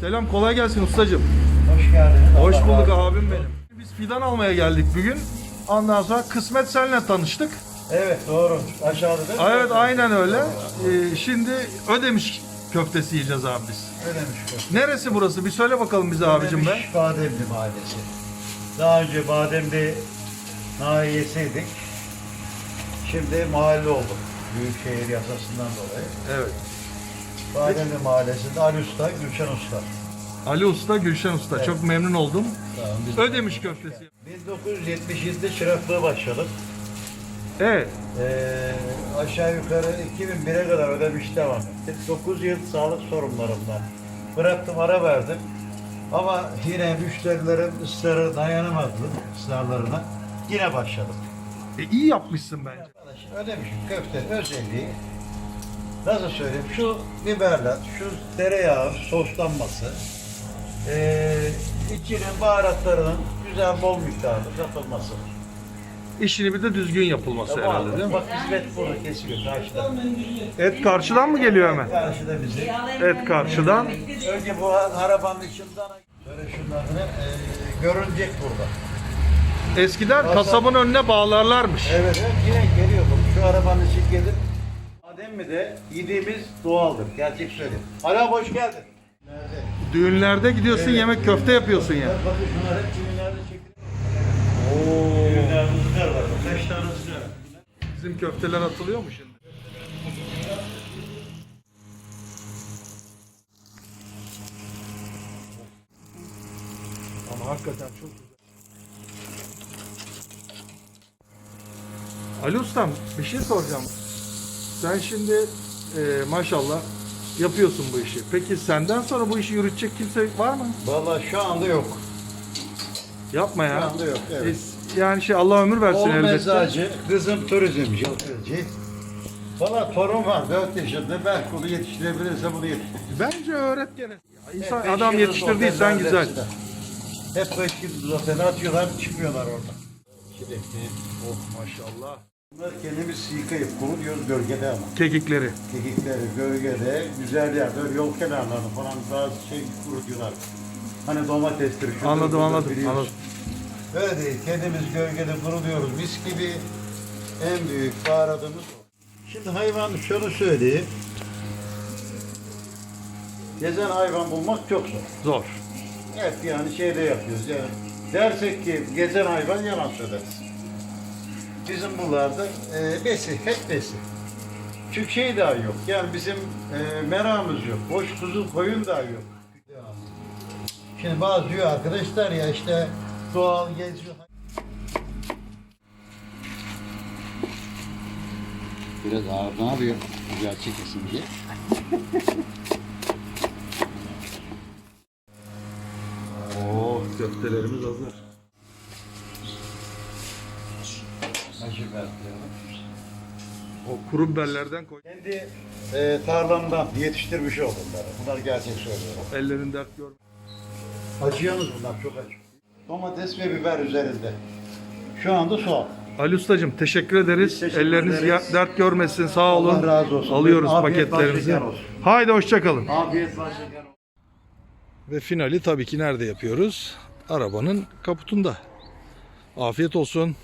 Selam kolay gelsin ustacım. Hoş geldiniz. Hoş Allah bulduk olsun. abim benim. Biz fidan almaya geldik bugün. Ondan sonra kısmet senle tanıştık. Evet doğru. Aşağıda değil mi? Evet aynen öyle. Ee, şimdi Ödemiş köftesi yiyeceğiz abi biz. Ödemiş bu. Neresi burası? Bir söyle bakalım bize abicim be. Ödemiş Bademli Mahallesi. Daha önce Bademli nahiyesiydik. Şimdi mahalle olduk. Büyükşehir yasasından dolayı. Evet. Bademli Mahallesi'nde Ali Usta, Gülşen Usta. Ali Usta, Gülşen Usta. Evet. Çok memnun oldum. Tamam, biz- Ödemiş köftesi. 1977'de çıraklığa başladım. Evet. Ee, aşağı yukarı 2001'e kadar ödemiş devam ettim. 9 yıl sağlık sorunlarımdan bıraktım, ara verdim. Ama yine müşterilerin ısrarı dayanamadım ısrarlarına. Yine başladım. E, iyi yapmışsın bence. Ödemişim köftenin özelliği nasıl söyleyeyim şu biberler, şu tereyağı soslanması, ee, içinin baharatlarının güzel bol miktarda katılması. İşini bir de düzgün yapılması herhalde değil mi? Bak hizmet burada kesiyor karşıda. Et karşıdan mı geliyor hemen? Karşıda bizi. Et karşıdan. Önce bu arabanın içinden şöyle şunlarını e, görünecek burada. Eskiden kasabın önüne bağlarlarmış. Evet, evet yine geliyor bu. Şu arabanın içi gelir. Adem mi de yediğimiz doğaldır. Gerçek söyleyeyim. Hala hoş geldin. Nerede? Düğünlerde gidiyorsun Evet. yemek köfte yapıyorsun ya. Bakın şunlar hep düğünlerde çekilir. Oo. Düğünlerde ızgar var. Beş tane ızgar. Bizim köfteler atılıyor mu şimdi? Ama hakikaten çok güzel. Ali Ustam bir şey soracağım. Sen şimdi e, maşallah yapıyorsun bu işi. Peki senden sonra bu işi yürütecek kimse var mı? Valla şu anda yok. Yapma Şu ya. anda yok. Evet. E, Yani şey Allah ömür versin Oğlum elbette. eczacı, kızım turizmci, otelci. Valla torun var 4 yaşında. Belki onu yetiştirebilirse bunu yetiştirir. Bence öğret gene. Ya İnsan, Hep beş adam yıldız yetiştirdiysen otellerde güzel. Hep beş yıldız otele atıyorlar, çıkmıyorlar orada. Çilekli. Oh maşallah. Bunlar kendimiz yıkayıp kurutuyoruz gölgede ama. Kekikleri. Kekikleri gölgede, güzel yerde, yol kenarlarını falan bazı şey kurutuyorlar. Hani domatestir, şudur, Anladım, budur anladım, biliyorsun. anladım. Öyle değil, kendimiz gölgede kuruluyoruz. Mis gibi en büyük baharatımız o. Şimdi hayvan şunu söyleyeyim. Gezen hayvan bulmak çok zor. Zor. Hep yani şeyde yapıyoruz yani. Dersek ki gezen hayvan yalan söyleriz. Bizim buralarda e, besi, hep besi. Çünkü şey daha yok. Yani bizim e, meramız yok. Boş kuzu koyun daha yok. Şimdi bazı diyor arkadaşlar ya işte doğal geziyor. Biraz ağır ne yapıyor? Güzel çekesin diye. Oh köftelerimiz hazır. Acı bekliyorum. O kuru biberlerden koy. Kendi e, tarlamdan yetiştirmiş oldum bunları. Bunlar gerçek söylüyorum. Ellerin dert gör. Acı yalnız bunlar çok acı. Domates ve biber üzerinde. Şu anda soğan. Ali Ustacığım teşekkür ederiz. Biz teşekkür Elleriniz ederiz. ya- dert görmesin sağ olun. Allah razı olsun. Alıyoruz Afiyet bal paketlerimizi. şeker olsun. Haydi hoşçakalın. Afiyet şeker olsun. Ve finali tabii ki nerede yapıyoruz? Arabanın kaputunda. Afiyet olsun.